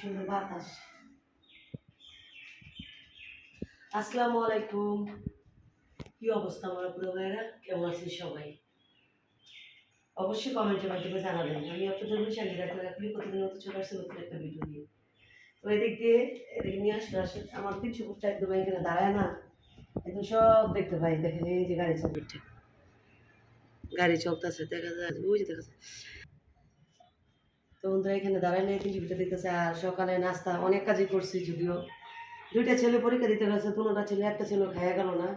সুন্দর বাতাস। আসসালামু আলাইকুম। কি অবস্থা আমার পুরো ভাইরা কেমন আছেন সবাই? অবশ্যই কমেন্টের মাধ্যমে জানাবেন। আমি আপনাদের বৈশাখী রাখলে রাখলে প্রতিদিন মতো চলে আসছে নতুন একটা ভিডিও নিয়ে। তো এদিক দিয়ে, এদিকে নিয়ে আসলে আসলে আমার পিছু কুটটা একদম এখানে দাঁড়ায় না। একদম সব দেখতে পাই। দেখেন এই যে গাড়ি চলছে। গাড়ি চলতেছে, দেখা যায়। যে দেখা যায়। তো বন্ধুরা, এখানে নিয়ে টিভিটা দেখতেছে, আর সকালে নাস্তা, অনেক কাজই করছি যদিও। দুইটা ছেলে পরীক্ষা দিতে গেছে দুটা ছেলে, একটা ছেলে খাইয়া গেল না।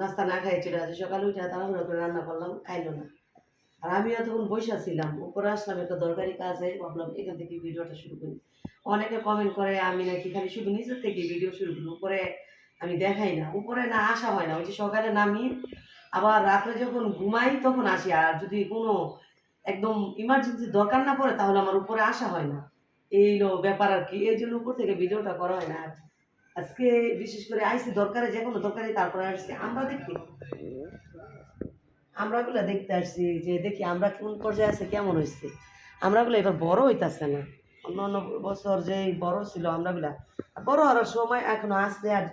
নাস্তা না খাইয়ে চলে আসে। সকালে উঠে তাড়াহুড়া করে রান্না করলাম, খাইলো না। আর আমিও তখন বসে ছিলাম, উপরে আসলাম, একটা দরকারি কাজে ভাবলাম এখান থেকে ভিডিওটা শুরু করি। অনেকে কমেন্ট করে, আমি নাকি খালি শুধু নিজের থেকে ভিডিও শুরু করি, উপরে আমি দেখাই না। উপরে না আসা হয় না, ওই যে সকালে নামি, আবার রাত্রে যখন ঘুমাই তখন আসি, আর যদি কোনো একদম ইমার্জেন্সি দরকার না পড়ে, তাহলে আমার উপরে আসা হয় না। এই ব্যাপার আর কি, এই জন্য উপর থেকে ভিডিওটা করা হয় না। আজকে বিশেষ করে আইসি দরকারে, যে কোনো দরকারে তারপরে আসছি। আমরা দেখি। আমরাগুলো দেখতে আসছি, যে দেখি আমরা কোন পর্যায়ে আছে, কেমন হয়েছে আমরাগুলো এবার বড় হইতাছে না। অন্য অন্য বছর যে বড় ছিল আমরাগুলা বড় হওয়ার সময় এখনও আসছে আর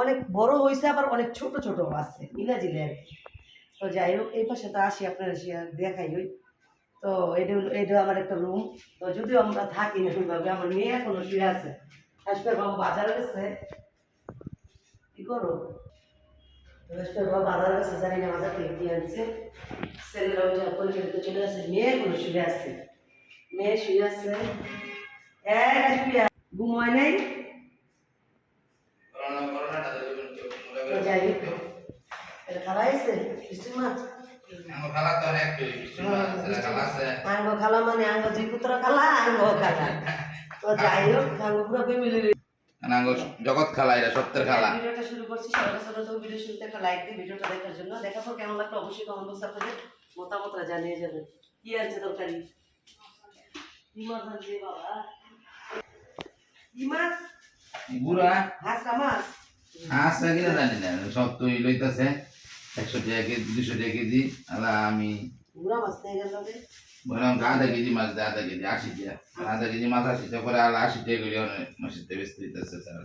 অনেক বড় হয়েছে আবার অনেক ছোট ছোট আছে। মিলাজিলে আর কি। তো যাই হোক, এই পাশে তো আসি, আপনার দেখাই ওই তো এটা হলো এটা আমার একটা রুম তো যদিও আমরা থাকি না ওইভাবে আমার মেয়ে এখনও শুয়ে আছে। আসবে বাবু বাজারে গেছে। কি করো? আসবে বাবু বাজারে গেছে জানি না বাজার থেকে কি আনছে। ছেলেরা ওই পরিচয় চলে আসছে মেয়ে কোনো শুয়ে আছে। মেয়ে শুয়ে আছে। শুয়ে ঘুমায় নেই? আছে বৃষ্টির মাছ? আঙ্গ খালা মানে আঙ্গ দুই পুত্র খালা আঙ্গ খালা। তো যাই হোক আঙ্গ পুরো ফ্যামিলি জগৎ খেলা এটা সত্যের খেলা। ভিডিওটা শুরু করছি সবাই ছোট তো ভিডিও শুরুতে একটা লাইক দিয়ে ভিডিওটা দেখার জন্য। দেখার পর কেমন লাগল অবশ্যই কমেন্ট বক্সে আপনাদের মতামতটা জানিয়ে যাবেন। কি আছে আছে বাবা। কি বুড়া? হাঁস কিনা জানি না সব তো লইতেছে একশো টাকা কেজি দুশো টাকা কেজি আলা আমি গুড়া মাছ নিয়ে গেল রে। বললাম আধা কেজি মাছ দেয় আধা কেজি আশি টাকা। আধা কেজি মাছ আশি টাকা করে আলা আশি টাকা করে অনেক মাসের থেকে বেশি দিতেছে স্যার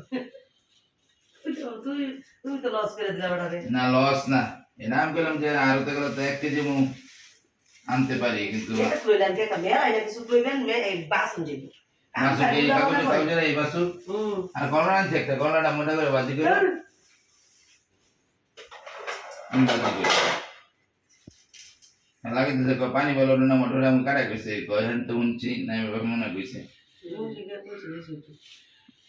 তো- তুই তুই তো লস করে দিলাম ওটা রে। না লস না। এ নাম পেলাম যে আরও তো গেলে তো এক কেজি মু আনতে পারি কিন্তু হুম। আর করোনা আনছে একটা করোনাটা মোটা করে বাজি করে আমি বাজি করে লাগে দিতে কয় পানি বলো না মোটর আমি কাটা কইছে কয় হেন তো উনছি না আমি বাবা মনে কইছে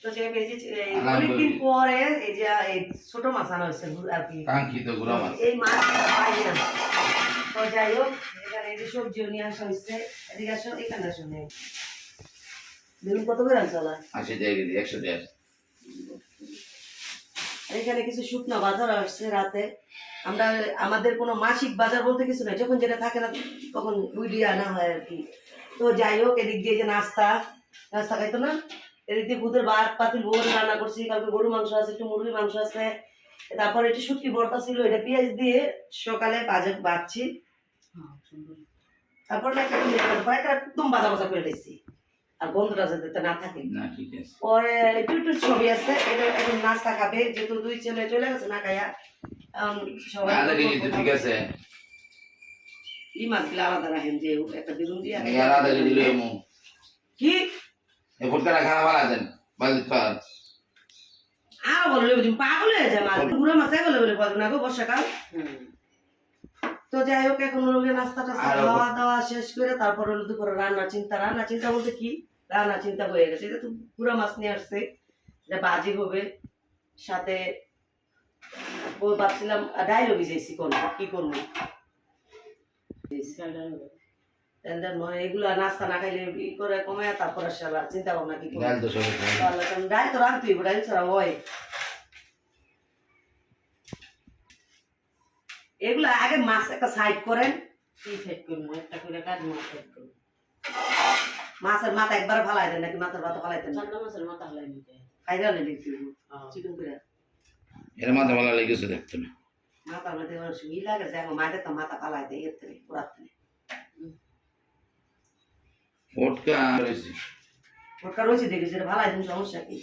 তো যে এই যে এই অনেকদিন পরে এই যে এই ছোট মাছ আনা হয়েছে আর কি কাঙ্ক্ষিত গুড়া মাছ এই মাছ পাই না তো যাই হোক এখানে এই যে সবজিও নিয়ে আসা হয়েছে এদিকে আসো এখানে আসো নেই বেগুন কত করে আনছো আশি টাকা কেজি একশো টাকা এখানে কিছু শুকনো বাজার আসছে রাতে। আমরা আমাদের কোনো মাসিক বাজার বলতে কিছু নাই। যখন যেটা থাকে না তখন ওই আনা হয় আর কি। তো যাই হোক এদিক দিয়ে যে নাস্তা নাস্তা খাইতো না। এদিক দিয়ে বুধের ভাত পাতিল ভোর রান্না করছি। কালকে গরু মাংস আছে একটু মুরগির মাংস আছে। তারপর একটু শুটকি ভর্তা ছিল এটা পেঁয়াজ দিয়ে সকালে বাজে বাচ্ছি তারপর না একটা একদম বাজা বাজা করে দিচ্ছি আর বন্ধুরা যাতে না থাকে। না ঠিক আছে। পরে একটু একটু ছবি আছে এটা এখন নাস্তা খাবে যেহেতু দুই ছেলে চলে গেছে না খাইয়া এখন সবাই তো ঠিক আছে। মাছগুলো আলাদা রাখেন যে একটা বেগুন দিয়ে কি? খানা দেন আর বললে পাগল হয়ে যায় মাছ। মাছ বলে বলে পারব না গো বর্ষাকাল। তো যাই হোক এখন নাস্তা টাস্তা খাওয়া দাওয়া শেষ করে তারপর হলো দুপুরে রান্না চিন্তা। রান্না চিন্তা বলতে কি? রান্না চিন্তা হয়ে গেছে। এটা তো পুরো মাছ নিয়ে আসছে। এটা বাজি হবে। সাথে ও ভাবছিলাম ডাইলও ভিজাইছি কোন কি করব? এগুলো নাস্তা না খাইলে ই করে কমে তারপরে সালা চিন্তা ভাবনা কি করব? ডাল তো রাখতেই ডাল ছাড়া হয়। এগুলো আগে মাছ একটা সাইড করেন। কি সাইড করব? একটা করে কাজ মাছ সাইড করব। মাছের মাথা একবার ফালাই দেন নাকি মাথার মাথা ফালাই দেন ঠান্ডা মাছের মাথা হলাই নিতে। খাইরা লেগে চিকেন করে। এর মাথা ভালো লেগেছে দেখতে না। মাথার মধ্যে মানুষ ই লাগে যে আমার মায়ের তো মাথা ফালাই দেয় এর থেকে পুরাত ফটকা রয়েছে। ফটকা রয়েছে দেখি সেটা ভালো একদম সমস্যা কি?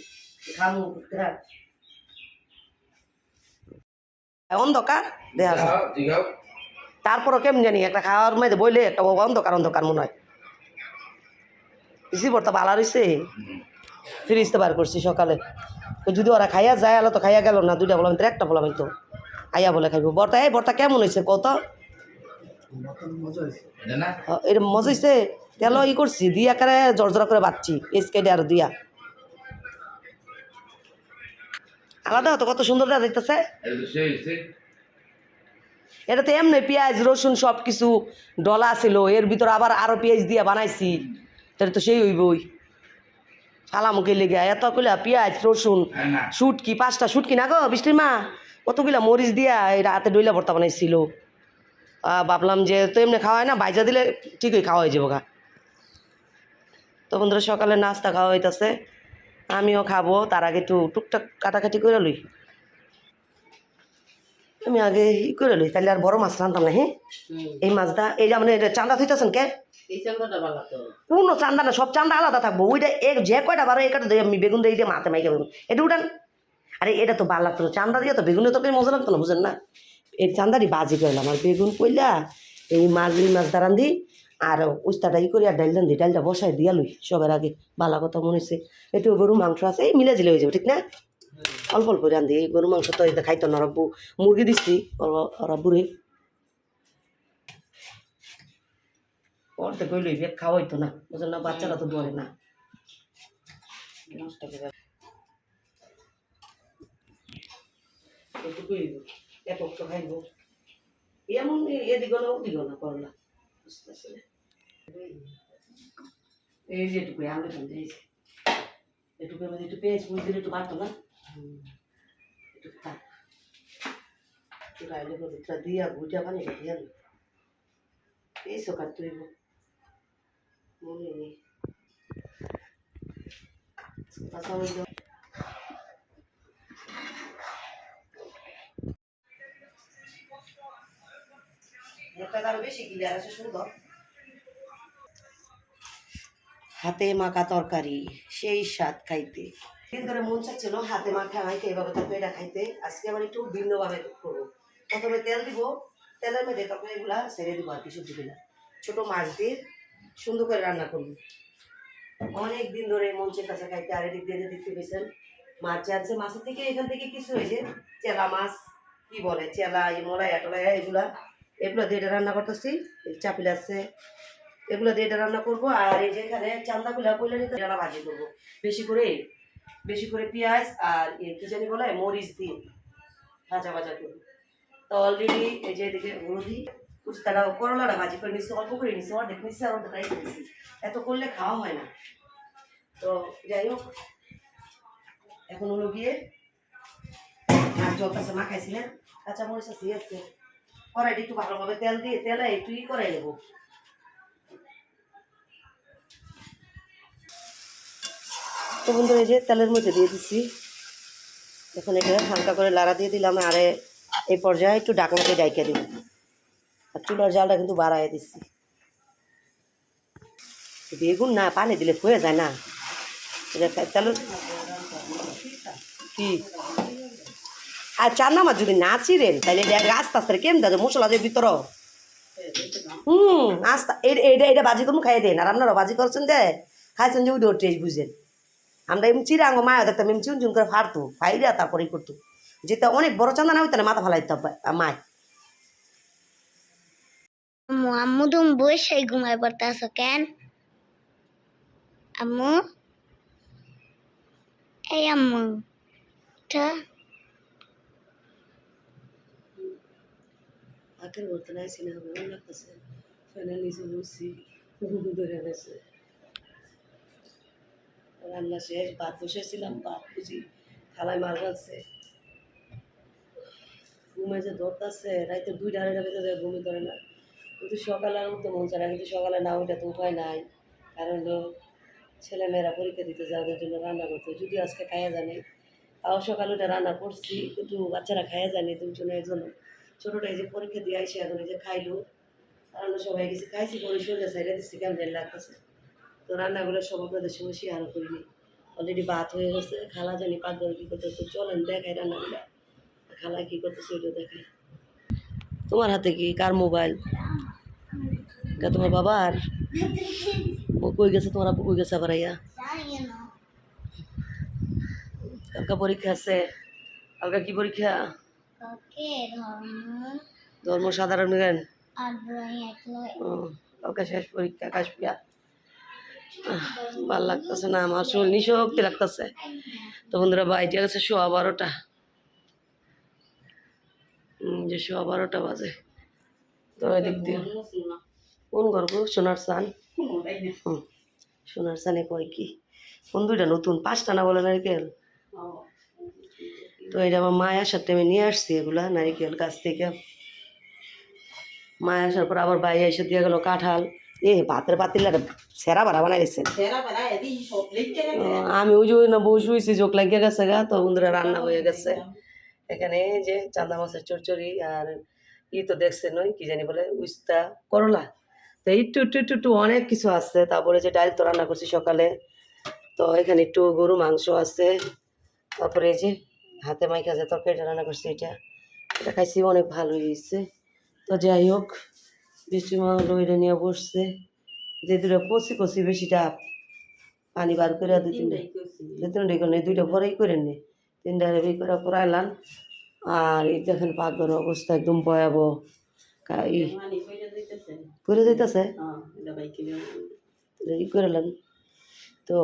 খামু ফুটকা। অন্ধকার? দেখা তারপরও কেমন জানি একটা খাওয়ার মধ্যে বইলে একটা অন্ধকার অন্ধকার মনে হয়। জীবরটা ভালো রয়েছে ফ্রিজতে বার করছি সকালে। যদি ওরা খাইয়া যায় আলো তো খাইয়া গেল না দুইটা বললাম একটা বললাম তো আইয়া বলে খাইব। বর্তা এই বর্তা কেমন হয়েছে কত এটা মজা হয়েছে তেল ই করছি দিয়া করে জর্জরা করে বাচ্ছি এসকেডে আর দিয়া। আলাদা হতো কত সুন্দর সেই সেই এটা তো এমনি পেঁয়াজ রসুন সব কিছু ডলা ছিল এর ভিতর আবার আরও পেঁয়াজ দিয়ে বানাইছি। তাহলে তো সেই হইবই। ফালামুখে লেগে এত কইলা পেঁয়াজ রসুন না। শুটকি পাঁচটা শুটকি না গো বৃষ্টির মা? কতগুলা মরিচ দিয়া এই রাতে ডইলা ভর্তা বানাইছিল। ভাবলাম যে তো এমনি খাওয়া হয় না বাইজা দিলে ঠিকই খাওয়া হয়ে যাব গা। তো বন্ধুরা সকালে নাস্তা খাওয়া হইতাছে। আমিও খাব তার আগে একটু টুকটাক কাটাকাটি করে লই। আমি আগে ই করে লই তাহলে আর বড় মাছ রান্তাম না হ্যাঁ এই মাছটা এই যে মানে এটা চান্দা থইতেছেন কে? পূর্ণ চান্দা না সব চান্দা আলাদা থাকব। ওইটা এক যে কয়টা বারো, একটা আমি বেগুন দিয়ে দিয়ে মাতে মাইকে বেগুন। এটা উঠান। আরে, এটা তো ভালো লাগতো না। চান্দা দিয়ে তো বেগুনের তরকারি মজা লাগতো না, বুঝেন না? এই চান্দাটি বাজি করলাম আর বেগুন কইলা, এই মাছ মাছ দাঁড়ান দি আর উস্তাটা ই করি, আর ডাইল দান দি ডাইলটা বসাই দিয়া লই। সবার আগে ভালো কথা মনে হচ্ছে একটু গরু মাংস আছে, এই মিলে জিলে হয়ে যাবে, ঠিক না? অল্প অল্প রান্ধি গরু মাংস তো খাইতো না রব্বু। মুরগি দিচ্ছি রব্বুরে অর্ধেক কইলই বেগ খাওয়া হইতো না বুঝলেন না বাচ্চারা তো ধরে না। এটুকুই হইবো। একক তো খাইবো। এমন এদিকে না ওদিকে না করলা বুঝতেছি না। এই যে এটুকু আলু খান্তি এই যে এটুকু মধ্যে একটু পেঁয়াজ মুড়ি দিলে একটু বাড়তো না? থাক। একটু রাইলে প্রদীপটা দিয়া ভুটিয়া পানিটা দিয়া এই সকার তুইব হাতে মাখা তরকারি, সেই স্বাদ খাইতে। দিন ধরে মন চাচ্ছিল হাতে মাখা খাইতে এভাবে তরকারিটা খাইতে। আজকে আবার একটু ভিন্নভাবে করব। প্রথমে তেল দিব, তেলের মধ্যে তরকারিগুলা ছেড়ে দিব আর কি সবজিগুলা ছোট মাছ দিয়ে সুন্দর করে রান্না করব। অনেক দিন ধরে মন কাছে খাইতে আর এদিক দিয়ে দেখতে পেয়েছেন মাছ যাচ্ছে মাছের থেকে এখান থেকে কিছু হয়েছে চেলা মাছ, কি বলে, চেলা মোলাইয়া টোলাইয়া এগুলা, এগুলো দিয়ে এটা রান্না করতেছি। চাপিল আছে, এগুলো দিয়ে এটা রান্না করব। আর এই যে যেখানে চান্দাগুলা কইলে নিতে এটা ভাজি করব। বেশি করে বেশি করে পেঁয়াজ আর কি জানি বলে, মরিচ দিয়ে ভাজা ভাজা করব। তো অলরেডি এই যে এদিকে হলুদি উস্তাটা করলাটা ভাজি করে নিচ্ছি অল্প করে নিচ্ছি অর্ধেক নিচ্ছি আর অর্ধেক নিচ্ছি এত করলে খাওয়া হয় না। তো যাই হোক, এখন হলো গিয়ে আর জল কাছে মাখাইছিলেন কাঁচা মরিচ আছে আছে। কড়াইটা একটু ভালোভাবে তেল দিয়ে, তেলে একটু ই করে নেব। তো বন্ধু এই যে তেলের মধ্যে দিয়ে দিচ্ছি এখন এটা হালকা করে লাড়া দিয়ে দিলাম, আরে এই পর্যায়ে একটু ডাকনাকে ডাইকে দিব। আর চুলার জালটা কিন্তু বাড়াই দিচ্ছি। বেগুন না, পানি দিলে হয়ে যায় না। তাহলে কি? আর চান্না মাছ যদি না চিরেন তাহলে আস্তে আস্তে কেমন দাদা মশলা দিয়ে ভিতর। হুম, আস্তে এটা এটা বাজি করুন খাইয়ে দেন। আর আপনারা বাজি করছেন যে, খাইছেন যে ওইটা টেস্ট বুঝেন। আমরা এমনি চিরাঙ্গ মায়া দেখতাম, এমনি চুন চুন করে ফাড়তো ফাইরা তারপরেই করতো। যেটা অনেক বড় চান্দা না হইতো না মাথা ফালাইতো, মায়। আম্মু আম্মু তুমি বসে ঘুমায় পড়তেছো কেন আম্মু এই আম্মু সিনেমা ভালো লাগতেছে ফ্যানের নিচে বসছি ধরে গেছে রান্না শেষ ভাত বসেছিলাম ভাত বুঝি থালায় মার যাচ্ছে ঘুমে যে ধরতেছে রাইতে দুইটা আড়াইটা বেজে যায় ঘুমে ধরে না কিন্তু সকালে আর উঠতে মন চায় না, কিন্তু সকালে না ওইটা তো উপায় নাই। কারণ ছেলেমেয়েরা পরীক্ষা দিতে যাওয়ার জন্য রান্না করতে। যদি আজকে খাইয়া জানি তাও সকালে ওটা রান্না করছি, কিন্তু বাচ্চারা খাইয়া জানি দুজনের জন্য ছোটোটা এই যে পরীক্ষা দিয়ে আইসে এখন এই যে খাইলো। কারণ সবাই কিছু খাইছি, পরে শরীরে সাইডে দিচ্ছি কেমন লাগতেছে। তো তো রান্নাগুলো সব আপনাদের সঙ্গে শেয়ার করিনি। অলরেডি ভাত হয়ে গেছে, খালা জানি পাকঘরে কী করতে করতেছে চলেন দেখাই রান্নাগুলো। খালা কী করতেছে, ওইটা দেখাই। তোমার হাতে কি, কার মোবাইল এটা তোমার বাবার? কই গেছে তোমার আব্বু? কই গেছে আবার আইয়া? কালকা পরীক্ষা আছে। কালকা কি পরীক্ষা? ধর্ম। সাধারণ জ্ঞান। কালকে শেষ পরীক্ষা কাশপিয়া ভালো লাগতেছে না আমার শরীর নিশক্তি লাগতেছে। তো বন্ধুরা বাইরে গেছে সোয়া বারোটা। যে সোয়া বারোটা বাজে। তো এদিক দিয়ে। কোন গর্ব সোনার সান হুম, সোনার সানে কয় কি? কোন দুইটা নতুন? পাঁচটা না বলে নারিকেল? তো এটা আমার মায়ের সাথে আমি নিয়ে আসছি এগুলা নারিকেল গাছ থেকে। মায়ের আসার পর আবার ভাই এসে দিয়ে গেল কাঁঠাল। এ ভাতের পাতিল সেরা বাড়া বানাই দিচ্ছেন আমি ওই যে না বসে হয়েছি চোখ লাগিয়ে গেছে গা। তো বন্ধুরা রান্না হয়ে গেছে। এখানে এই যে চান্দা মাছের চচ্চড়ি আর ই তো দেখছেন ওই কি জানি বলে উস্তা করলা। তো একটু একটু একটু একটু অনেক কিছু আছে। তারপরে যে ডাল তো রান্না করছি সকালে তো এখানে একটু গরু মাংস আছে। তারপরে এই যে হাতে মাইক আছে তরকারিটা রান্না করছি এটা এটা খাইছি অনেক ভালো হয়েছে। তো যাই হোক বৃষ্টি মা হলো এটা নিয়ে বসছে। যে দুটো কষি কষি বেশিটা পানি বার করে দু তিনটে দু তিনটে করে দুইটা পরেই করে নে। তিনটা রেবি করে পড়াইলাম আর এই দেখেন পাকঘরের অবস্থা একদম ভয়াবহ। ই করে দিতেছে ই করলাম তো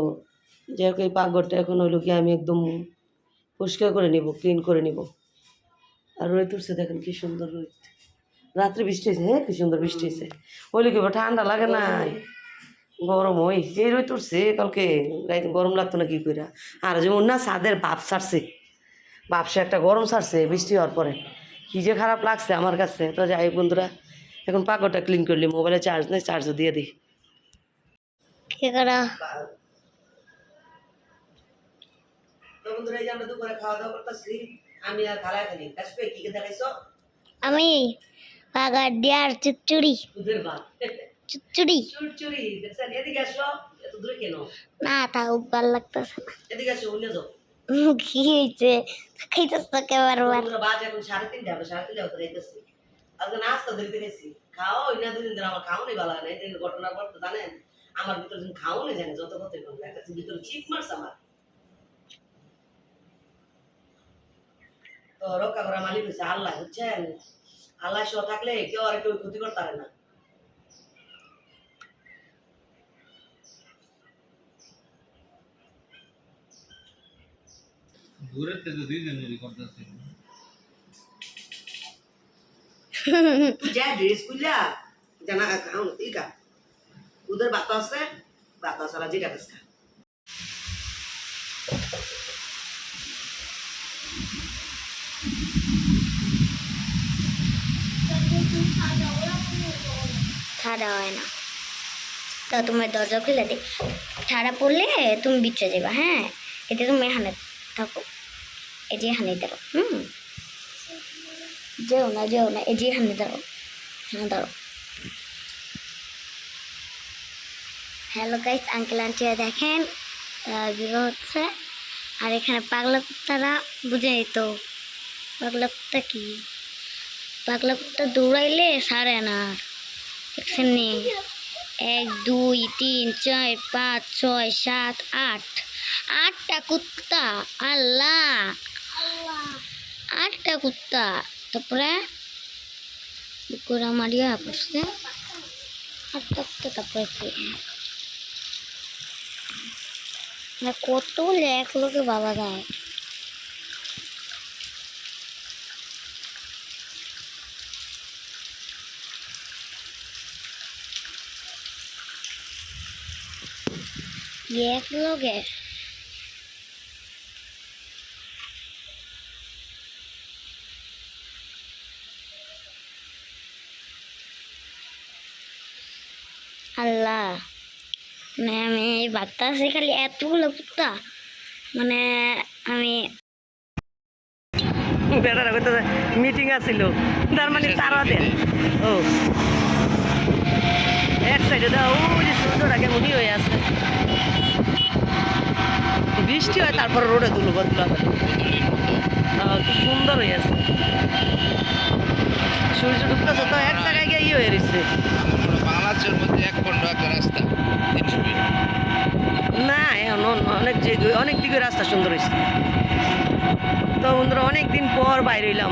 যাই হোক এই পাকঘরটা এখন হইল কি আমি একদম পরিষ্কার করে নিব ক্লিন করে নিব। আর রোদ উঠছে দেখেন কি সুন্দর রোদ। রাত্রে বৃষ্টি হয়েছে হ্যাঁ কি সুন্দর বৃষ্টি হয়েছে হইলে কি ঠান্ডা লাগে না গরম হই যে রোদ উঠছে কালকে গরম লাগতো না কি করে আর যেমন না ছাদের বাপ ছাড়ছে। বাপসে একটা গরম ছাড়ছে বৃষ্টি হওয়ার পরে। কি যে খারাপ লাগছে আমার কাছে। তো যাই বন্ধুরা এখন পাকড়টা ক্লিন করলি মোবাইলে চার্জ নেই চার্জও দিয়ে দিই। আমি পাগার দিয়ার চুচুড়ি। চুচুড়ি। এদিকে আসো এত দূরে কেন? না তা ভালো লাগতেছে না। এদিকে আসো অন্য যাও। কি হয়েছে খাইতেছ তো কে বারবার বন্ধুরা এখন সাড়ে তিনটে হবে সাড়ে তিনটে হতে আজকে নাস্তা দিতে গেছি। খাও ওই না, দুদিন ধরে আমার খাও নেই ভালো হয় না এই ঘটনার পর তো জানেন, আমার ভিতরে যখন খাও নেই জানে যত করবে, একটা ভিতরে চিপ মারছে আমার। তো রক্ষা করা মালিক হচ্ছে আল্লাহ, বুঝছেন? আল্লাহ সহ থাকলে কেউ আর কেউ ক্ষতি করতে পারে না। দূরের থেকে দুইজনেরই করতেছে যা ড্রেস খুললা জানা আছে ওদের বাতা আছে বাতা সারা যেটা খা ঠাড়া হয় না তো তোমার দরজা খুলে দিই ঠাড়া পড়লে তুমি বিচে যাবে হ্যাঁ এতে তুমি এখানে থাকো যে এখানে দাঁড়ো হুম যেও না যেও না এই যে এখানে দাঁড়ো হ্যাঁ দাঁড়ো হ্যালো গাইস আঙ্কেল আন্টিরা দেখেন বিবাহ হচ্ছে। আর এখানে পাগলা কুত্তারা বুঝে তো পাগলা কুত্তা কি? পাগলা কুত্তা দৌড়াইলে সারে না, দেখছেন নি? এক, দুই, তিন, চার, পাঁচ, ছয়, সাত, আট। আটটা কুত্তা, আল্লাহ। আটটা কুত্তা। তারপরে কুকুরা মারিয়া পড়ছে আটটা কুত্তা তারপরে কি? মানে কত লেখ লোকে বাবা গায় এক লোকে? আল্লাহ। মানে আমি বাতাসে খালি এতগুলো কুত্তা। মানে আমি বেড়ারা মিটিং আছিল। তার মানে তারা দেন। ও। এক সাইডে দাও ওই যে সূর্যটা কেমনই হয়ে আছে। বৃষ্টি হয় তারপরে রোডে তুলো বদলা হয় কি সুন্দর হয়ে আছে। সূর্য ঢুকতেছে তো এক জায়গায় গিয়ে ইয়ে হয়ে রয়েছে পুরো মধ্যে এক খণ্ড একটা রাস্তা তিনশো ফিট না এখন অনেক যে- অনেক দিকে রাস্তা সুন্দর হয়েছে। তো বন্ধুরা অনেক দিন পর বাইরে এলাম।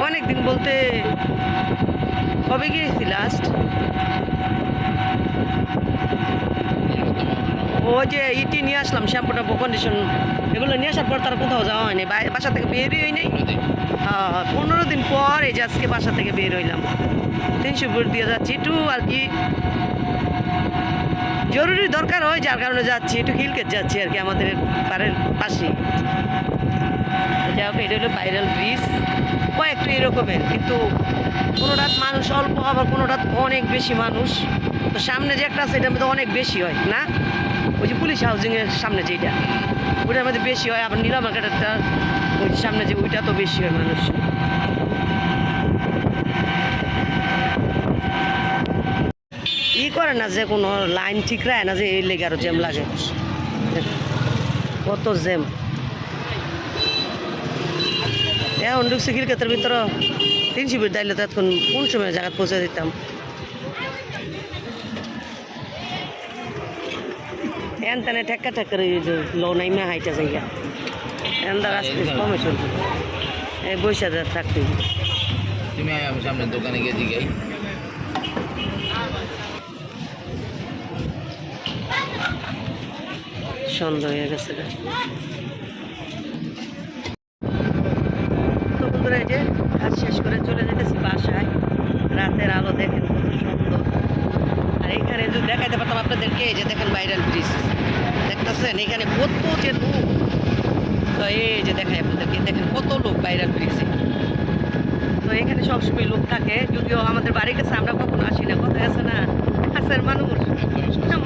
অনেক দিন বলতে কবে গিয়েছি লাস্ট ও যে ইটি নিয়ে আসলাম শ্যাম্পু টাম্পু কন্ডিশন এগুলো নিয়ে আসার পর তার কোথাও যাওয়া হয়নি। বাসা থেকে বেরই হয়নি হ্যাঁ পনেরো দিন পর এই যে আজকে বাসা থেকে বের হইলাম। তিনশো ফুট দিয়ে যাচ্ছি একটু আর কি জরুরি দরকার হয় যার কারণে যাচ্ছি একটু হিলকেট যাচ্ছি আর কি আমাদের পাড়ের পাশে। যাই হোক এটা হলো ভাইরাল ব্রিজ কয়েকটু এরকমের কিন্তু কোনোটা মানুষ অল্প আবার কোনোটা অনেক বেশি মানুষ। তো সামনে যে একটা আছে এটার মধ্যে অনেক বেশি হয় না? ওই যে পুলিশ হাউজিংয়ের সামনে যেটা ওটার মধ্যে বেশি হয়, আবার নীলা মার্কেটেরটা ওই সামনে যে ওইটা তো বেশি হয় মানুষ। ই করে না যে কোনো লাইন ঠিক রায় না যে এই লেগে আরও জ্যাম লাগে। কত জ্যাম। এখন ঢুকছি খিলকেতের ভিতরে, তিনশো বিট দাইলে তো এখন কোন সময় জায়গা পৌঁছে দিতাম। এন তেনে ঠেক্কা ঠেক্কার লো নাইমা হাইটা জায়গা এন দা রাস্তা কমে চলবে এই বৈশা থাকতে। তুমি আমি সামনের দোকানে গিয়ে জিগাই সন্ধ্যা হয়ে গেছে গা। তো বন্ধুরা এই যে কাজ শেষ করে চলে যেতেছি বাসায় রাতের আলো দেখেন কত সুন্দর আর এখানে যদি দেখাইতে পারতাম আপনাদেরকে এই যে দেখেন ভাইরাল ব্রিজ দেখতেছেন এখানে কত যে লোক। তো এই যে দেখাই আপনাদেরকে, দেখেন কত লোক ভাইরাল ব্রিজে তো এখানে সবসময় লোক থাকে, যদিও আমাদের বাড়ির কাছে আমরা কখনো আসি না। কথা আছে না? কাছের মানুষ।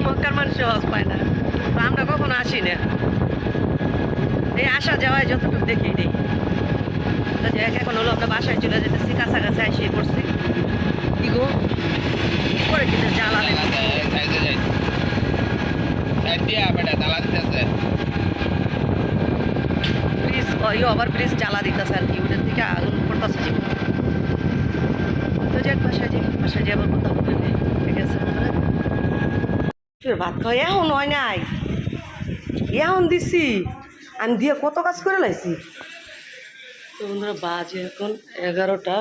মক্কার মানুষ সহজ পায় না। তো আমরা কখনো আসি না। এই আসা যাওয়ায় যতটুকু দেখি নেই তো এখন হলো আমরা বাসায় চলে যেতেছি, কাছাকাছি এসে পড়ছি। কি গো? কি করে কিন্তু জ্বালা ওই ওভার জ্বালা আর কি থেকে ভাত এখন হয় নাই। এখন দিছি। আমি দিয়ে কত কাজ করে লাইছি? বন্ধুরা, বাজে এখন এগারোটা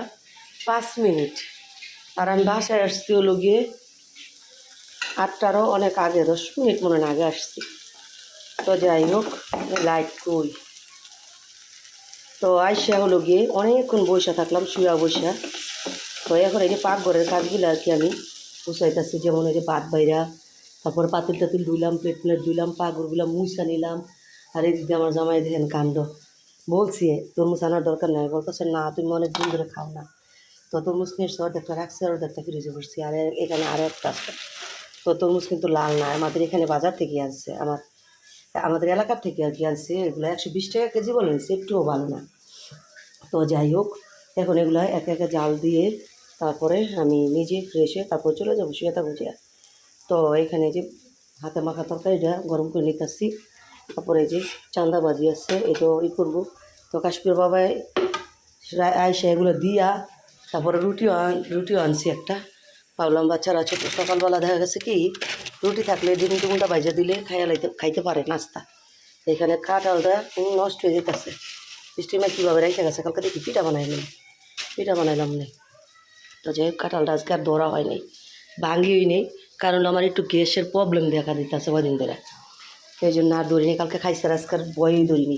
পাঁচ মিনিট। আর আমি বাসায় আসছি হলো গিয়ে আটটারও অনেক আগে, দশ মিনিট মনে আগে আসছি। তো যাই হোক, লাইট কই? তো আইসা হলো গিয়ে অনেকক্ষণ বসে থাকলাম, শুয়া বসা তো এখন এই যে পাকঘরের কাজগুলো আর কি আমি গুছাইতেছি, যেমন এই যে ভাত বাইরা, তারপর পাতিল টাতিল ধুইলাম প্লেট প্লেট ধুইলাম, পাকঘরগুলো মুছা নিলাম, আর এদিকে আমার জামাই দেখেন কাণ্ড। বলছি, তরমুজ আনার দরকার নাই বলতেছে না, তুমি অনেক দিন ধরে খাও না। তো তরমুজ নিয়ে এসে অর্ধেকটা রাখছি, আর অর্ধেকটা ফ্রিজে বসছি, আর এখানে আরও একটা আছে। তো তরমুজ কিন্তু লাল না। আমাদের এখানে বাজার থেকে আসছে আমার, আমাদের এলাকার থেকে আর কি আনছে। এগুলো একশো বিশ টাকা কেজি বলে নিচ্ছে একটুও ভালো না। তো যাই হোক, এখন এগুলো একে একে জাল দিয়ে তারপরে আমি নিজে ফ্রেশ তারপর চলে যাব শুয়ে থাকব তো এখানে যে হাতে মাখা তরকারিটা গরম করে নিতেছি। তারপরে এই যে চান্দাবাজি আছে, এটাও ই করব। তো কাশ্মীর বাবাই রা- আইসা এগুলো দিয়া, তারপরে রুটিও রুটিও আনছি একটা। ভাবলাম, বাচ্চারা ছোট, সকালবেলা দেখা গেছে কি, রুটি থাকলে ডিম টুমুটা বাইজা দিলে খাইয়া লাইতে, খাইতে পারে নাস্তা। এখানে কাঁঠালটা নষ্ট হয়ে যেতেছে। স্টিমার কীভাবে রেখে গেছে? কালকে দেখি পিঠা বানাইলাম পিঠা বানাইলাম নেই তো যাই হোক, কাঁঠালটা আজকে আর ধরা হয়নি ভাঙিই নেই, কারণ আমার একটু গ্যাসের প্রবলেম দেখা দিতেছে কদিন ধরে। সেই জন্য আর ধরিনি কালকে খাইছে আর আজকে আর বয়েই ধরিনি।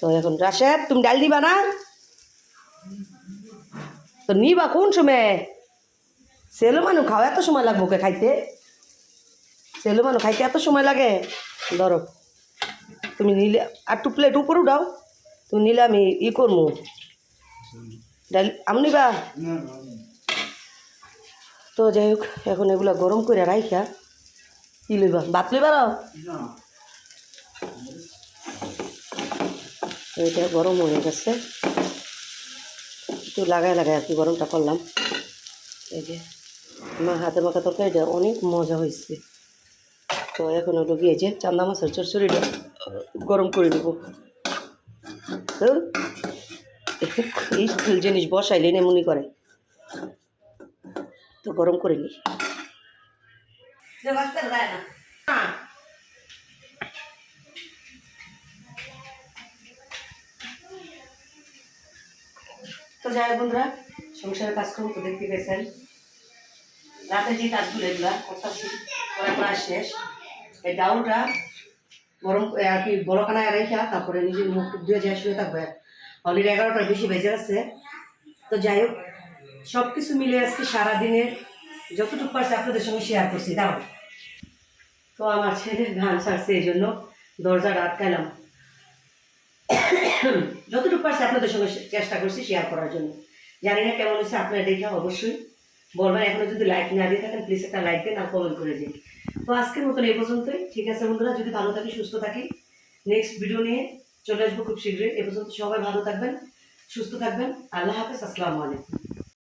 তো এখন রাশেদ, তুমি ডাল দিবা না? তো নিবা কোন সময়? সেলো মানুষ খাও, এত সময় লাগবো কে খাইতে? সেলো মানুষ খাইতে এত সময় লাগে? ধরো, তুমি নিলে, আর টু প্লেট উপরে উঠাও, তুমি নিলে আমি ই করব। আমি নিবা? তো যাই হোক, এখন এগুলা গরম করে রাইখা কি লইবা, ভাত লইবা না এটা গরম হয়ে গেছে। একটু লাগাই লাগাই আর কি গরমটা করলাম। এই যে। মা হাতে মাখা তরকারিটা অনেক মজা হয়েছে। তো এখন হলো গিয়ে যে চান্দা মাছের চরচড়িটা গরম করে দেবো এই জিনিস বসাইলে এমনই করে। তো গরম করে নি। তো যাই বন্ধুরা, সংসারের কাজকর্ম তো দেখতে পেয়েছেন রাতে যে কাজগুলো এগুলা করতেছি করা প্রায় শেষ। এই ডাউলটা গরম আর কি, বড়খানায় রেখা তারপরে নিজের মুখ ধুয়ে যায়, শুয়ে থাকবে। অলরেডি এগারোটার বেশি বেজে আছে তো যাই হোক সব কিছু মিলে আজকে সারাদিনের যতটুকু পারছে আপনাদের সঙ্গে শেয়ার করছি। দাও তো আমার ছেলে গান ছাড়ছে এই জন্য দরজাটা আটকাইলাম যতটুকু পারছে আপনাদের সঙ্গে চেষ্টা করছি শেয়ার করার জন্য। জানি না কেমন হয়েছে, আপনারা দেখে অবশ্যই। বলবেন, এখনও যদি লাইক না দিয়ে থাকেন প্লিজ একটা লাইক দিন আর কমেন্ট করে দিন। তো আজকের মতন এই পর্যন্তই। ঠিক আছে বন্ধুরা, যদি ভালো থাকি, সুস্থ থাকি নেক্সট ভিডিও নিয়ে চলে আসব খুব শীঘ্রই। এ পর্যন্ত সবাই ভালো থাকবেন, সুস্থ থাকবেন। আল্লাহ হাফেজ, আসসালামু আলাইকুম।